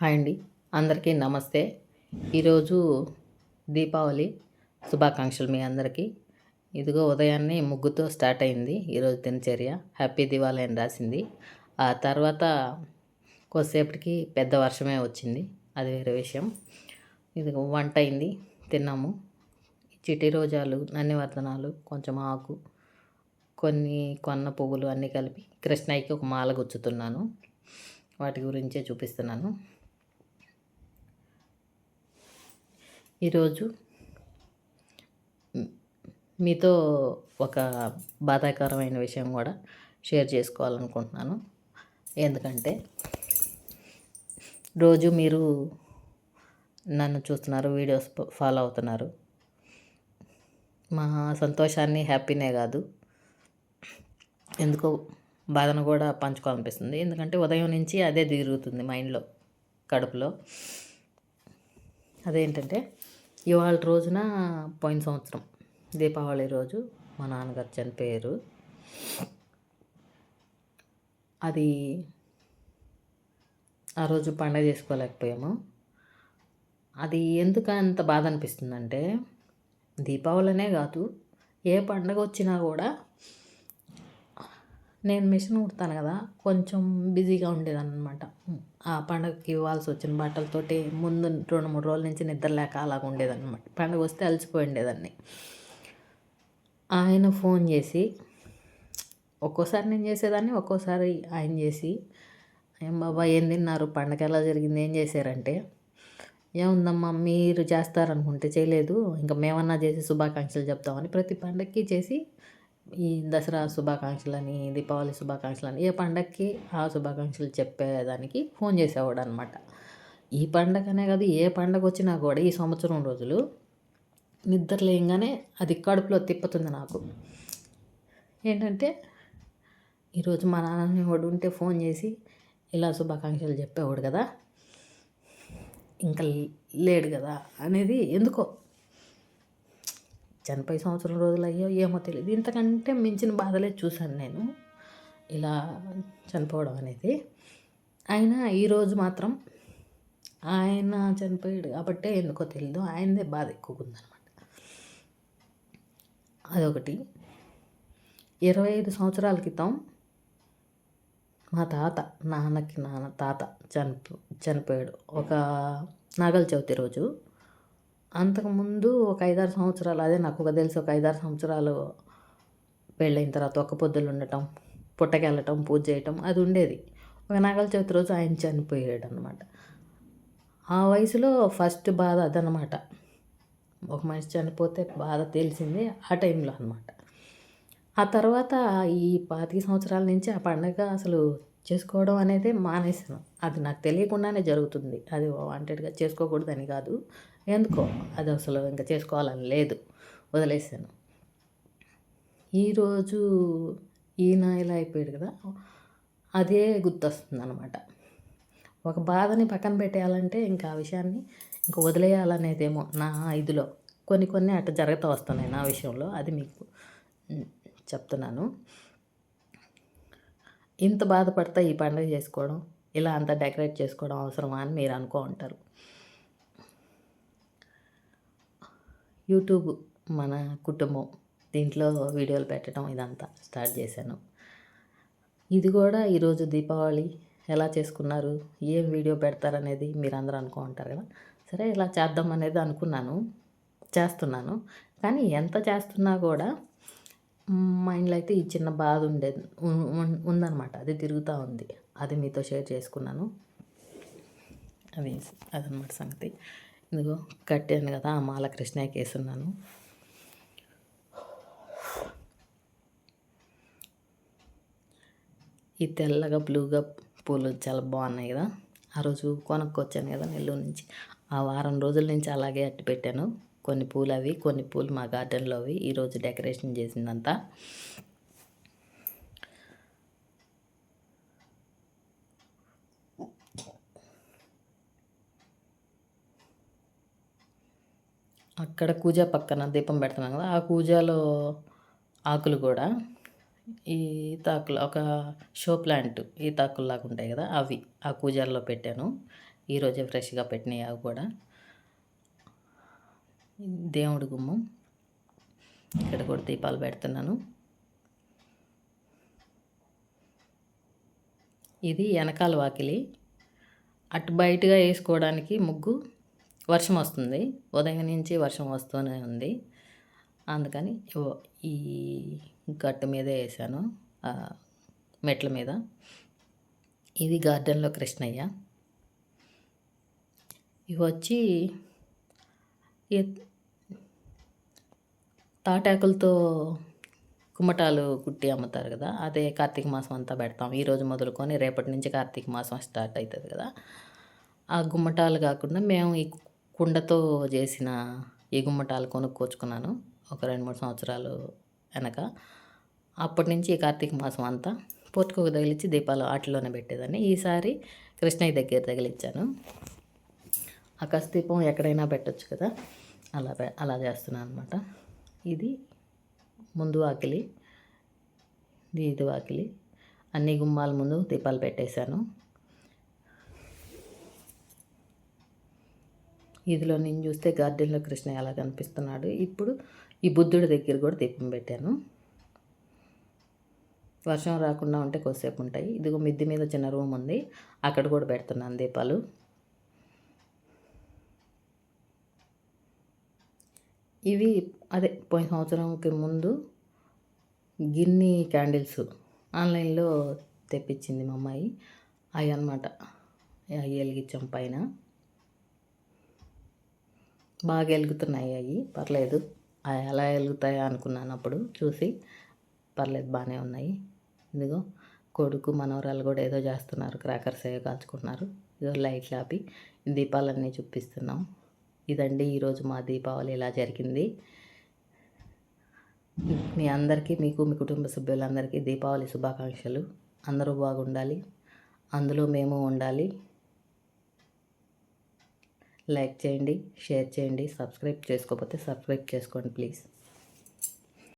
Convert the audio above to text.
Hi అండి. అందరికీ నమస్తే. ఈరోజు దీపావళి శుభాకాంక్షలు మీ అందరికీ. ఇదిగో ఉదయాన్నే ముగ్గుతో స్టార్ట్ అయింది ఈరోజు దినచర్య. హ్యాపీ దివాళి అని రాసింది. ఆ తర్వాత కొద్దిసేపటికి పెద్ద వర్షమే వచ్చింది. అది వేరే విషయం. ఇదిగో వంట అయింది. తిన్నాము. చిటి రోజాలు నన్నివర్ధనాలు కొంచెం ఆకు కొన్ని కొన్న పువ్వులు అన్నీ కలిపి కృష్ణయ్యకి ఒక మాల గుచ్చుతున్నాను. వాటి గురించే చూపిస్తున్నాను. ఈరోజు మీతో ఒక బాధాకరమైన విషయం కూడా షేర్ చేసుకోవాలనుకుంటున్నాను. ఎందుకంటే రోజు మీరు నన్ను చూస్తున్నారు వీడియోస్ ఫాలో అవుతున్నారు. మా సంతోషాన్ని హ్యాపీనే కాదు. ఎందుకో బాధను కూడా పంచుకోవాలనిపిస్తుంది. ఎందుకంటే ఉదయం నుంచి అదే తిరుగుతుంది మైండ్లో కడుపులో. అదేంటంటే ఇవాళ రోజున పోయిన సంవత్సరం దీపావళి రోజు మా నాన్నగారు చనిపోయారు. అది ఆ రోజు పండగ చేసుకోలేకపోయాము. అది ఎందుకు అంత బాధ అనిపిస్తుందంటే దీపావళినే కాదు ఏ పండగ వచ్చినా కూడా నేను మిషన్ కుడతాను కదా కొంచెం బిజీగా ఉండేదాన్ని అనమాట ఆ పండగకి ఇవ్వాల్సి వచ్చిన బట్టలతోటి ముందు రెండు మూడు రోజుల నుంచి నిద్ర లేక అలాగ ఉండేదన్నమాట. పండగ వస్తే అలసిపోయి ఉండేదాన్ని. ఆయన ఫోన్ చేసి ఒక్కోసారి నేను చేసేదాన్ని ఒక్కోసారి ఆయన చేసి ఏం బాబా ఏం తిన్నారు? పండగ ఎలా జరిగింది? ఏం చేశారంటే ఏముందమ్మా మీరు చేస్తారనుకుంటే చేయలేదు. ఇంకా మేమన్నా చేసి శుభాకాంక్షలు చెప్తామని ప్రతి పండగకి చేసి ఈ దసరా శుభాకాంక్షలని దీపావళి శుభాకాంక్షలని ఏ పండగకి ఆ శుభాకాంక్షలు చెప్పేదానికి ఫోన్ చేసేవాడు అనమాట ఈ పండగనే కాదు ఏ పండగ వచ్చినా కూడా ఈ సంవత్సరం రోజులు నిద్ర లేయంగానే అది కడుపులో తిప్పుతుంది నాకు. ఏంటంటే ఈరోజు మా నాన్న వాడు ఉంటే ఫోన్ చేసి ఇలా శుభాకాంక్షలు చెప్పేవాడు కదా ఇంకా లేడు కదా అనేది ఎందుకో చనిపోయి సంవత్సరం రోజులు అయ్యో ఏమో తెలియదు ఇంతకంటే మించిన బాధలే చూశాను నేను ఇలా చనిపోవడం అనేది. అయినా ఈరోజు మాత్రం ఆయన చనిపోయాడు కాబట్టే ఎందుకో తెలియదు ఆయనదే బాధ ఎక్కువగా ఉందన్నమాట. అదొకటి. ఇరవై ఐదు సంవత్సరాల క్రితం మా తాత నాన్నకి నాన్న తాత చనిపో చనిపోయాడు. ఒక నాగల చవితి రోజు అంతకుముందు ఒక ఐదారు సంవత్సరాలు అదే నాకు ఒక తెలిసి ఒక ఐదారు సంవత్సరాలు పెళ్ళైన తర్వాత ఒక్క పొద్దులు ఉండటం పుట్టకెళ్ళటం పూజ చేయటం అది ఉండేది. ఒక నాగల చవితి రోజు ఆయన చనిపోయాడు అనమాట ఆ వయసులో ఫస్ట్ బాధ అదనమాట ఒక మనిషి చనిపోతే బాధ తెలిసింది ఆ టైంలో అనమాట ఆ తర్వాత ఈ పాతిక సంవత్సరాల నుంచి ఆ పండగ అసలు చేసుకోవడం అనేది మానేసాను అది నాకు తెలియకుండానే జరుగుతుంది. అది వాంటెడ్గా చేసుకోకూడదని కాదు. ఎందుకో అది అసలు ఇంకా చేసుకోవాలని లేదు. వదిలేసాను ఈరోజు ఈయన ఇలా అయిపోయాడు కదా. అదే గుర్తొస్తుంది అనమాట ఒక బాధని పక్కన పెట్టేయాలంటే ఇంకా ఆ విషయాన్ని ఇంకా వదిలేయాలనేదేమో నా ఇదిలో. కొన్ని కొన్ని అట్లా జరుగుతూ వస్తున్నాయి నా విషయంలో. అది మీకు చెప్తున్నాను. ఇంత బాధపడతా ఈ పండుగ చేసుకోవడం ఇలా అంతా డెకరేట్ చేసుకోవడం అవసరమా అని మీరు అనుకో ఉంటారు. యూట్యూబ్ మన కుటుంబం. దీంట్లో వీడియోలు పెట్టడం ఇదంతా స్టార్ట్ చేశాను. ఇది కూడా ఈరోజు దీపావళి. ఎలా చేసుకున్నారు? ఏం వీడియో పెడతారనేది మీరు అందరూ అనుకో ఉంటారు కదా. సరే ఇలా చేద్దాం అనేది అనుకున్నాను. చేస్తున్నాను. కానీ ఎంత చేస్తున్నా కూడా మైండ్లో అయితే ఈ చిన్న బాధ ఉండేది ఉందనమాట ఉందన్నమాట. అది తిరుగుతూ ఉంది. అది మీతో షేర్ చేసుకున్నాను. అది అదనమాట సంగతి. ఇదిగో కట్టాను కదా ఆ మాల కృష్ణయ్యకి ఈ తెల్లగా బ్లూగా పూలు చాలా బాగున్నాయి కదా. ఆ రోజు కొనుక్కొచ్చాను కదా నెల్లూరు నుంచి. ఆ వారం రోజుల నుంచి అలాగే అట్టి పెట్టాను. కొన్ని పూలు అవి కొన్ని పూలు మా గార్డెన్లో అవి ఈరోజు డెకరేషన్ చేసిందంతా. అక్కడ కూజా పక్కన దీపం పెడుతున్నాం కదా ఆ కూజాలో ఆకులు కూడా ఈ తాకులు ఒక షో ప్లాంట్ ఈ తాకుల్లాగా ఉంటాయి కదా అవి ఆ కూజాల్లో పెట్టాను. ఈరోజే ఫ్రెష్గా పెట్టినాయి అవి కూడా. దేవుడి గుమ్మం. ఇక్కడ కూడా దీపాలు పెడుతున్నాను. ఇది వెనకాల వాకిలి. అటు బయటగా వేసుకోవడానికి ముగ్గు. వర్షం వస్తుంది. ఉదయం నుంచి వర్షం వస్తూనే ఉంది. అందుకని ఈ గట్టు మీదే వేసాను. మెట్ల మీద. ఇది గార్డెన్లో కృష్ణయ్య. ఇవి వచ్చి తాటాకులతో కుమ్మటాలు కుట్టి అమ్ముతారు కదా అదే కార్తీక మాసం అంతా పెడతాం. ఈరోజు మొదలుకొని రేపటి నుంచి కార్తీక మాసం స్టార్ట్ అవుతుంది కదా. ఆ గుమ్మటాలు కాకుండా మేము ఈ కుండతో చేసిన ఈ గుమ్మటాలు కొనుక్కోచుకున్నాను ఒక రెండు మూడు సంవత్సరాలు వెనక. అప్పటి నుంచి ఈ కార్తీక మాసం అంతా పోటుకోకు తగిలించి దీపాలు వాటిలోనే పెట్టేదాన్ని. ఈసారి కృష్ణయ్య దగ్గర తగిలించాను ఆకాశ దీపం ఎక్కడైనా పెట్టచ్చు కదా. అలా పె- అలా చేస్తున్నాను అనమాట ఇది ముందు వాకిలి ఇది ఇది వాకిలి అన్ని గుమ్మాల ముందు దీపాలు పెట్టేశాను. ఇదిలో నేను చూస్తే గార్డెన్లో కృష్ణ ఎలా కనిపిస్తున్నాడు. ఇప్పుడు ఈ బుద్ధుడి దగ్గర కూడా దీపం పెట్టాను. వర్షం రాకుండా ఉంటే కొద్దిసేపు ఉంటాయి. ఇదిగో మిద్ది మీద చిన్న రూమ్ ఉంది. అక్కడ కూడా పెడుతున్నాను దీపాలు. ఇవి అదే పోయిన సంవత్సరంకి ముందు గిన్ని క్యాండిల్స్ ఆన్లైన్లో తెప్పించింది మా అమ్మాయి. అవి అనమాట అవి వెలిగించాం పైన. బాగా వెలుగుతున్నాయి అవి. పర్లేదు. అవి ఎలా వెలుగుతాయో అనుకున్నాను అప్పుడు చూసి. పర్లేదు బాగానే ఉన్నాయి. ఇదిగో కొడుకు మనవరాలు కూడా ఏదో చేస్తున్నారు. క్రాకర్స్ ఏవో కాల్చుకుంటున్నారు. ఇదో లైట్లు ఆపి దీపాలన్నీ చూపిస్తున్నాం. ఇదండి ఈరోజు మా దీపావళి ఇలా జరిగింది. మీ అందరికీ మీకు మీ కుటుంబ సభ్యులందరికీ దీపావళి శుభాకాంక్షలు. అందరూ బాగుండాలి. అందులో మేము ఉండాలి. లైక్ చేయండి షేర్ చేయండి సబ్స్క్రైబ్ చేసుకోకపోతే సబ్స్క్రైబ్ చేసుకోండి ప్లీజ్.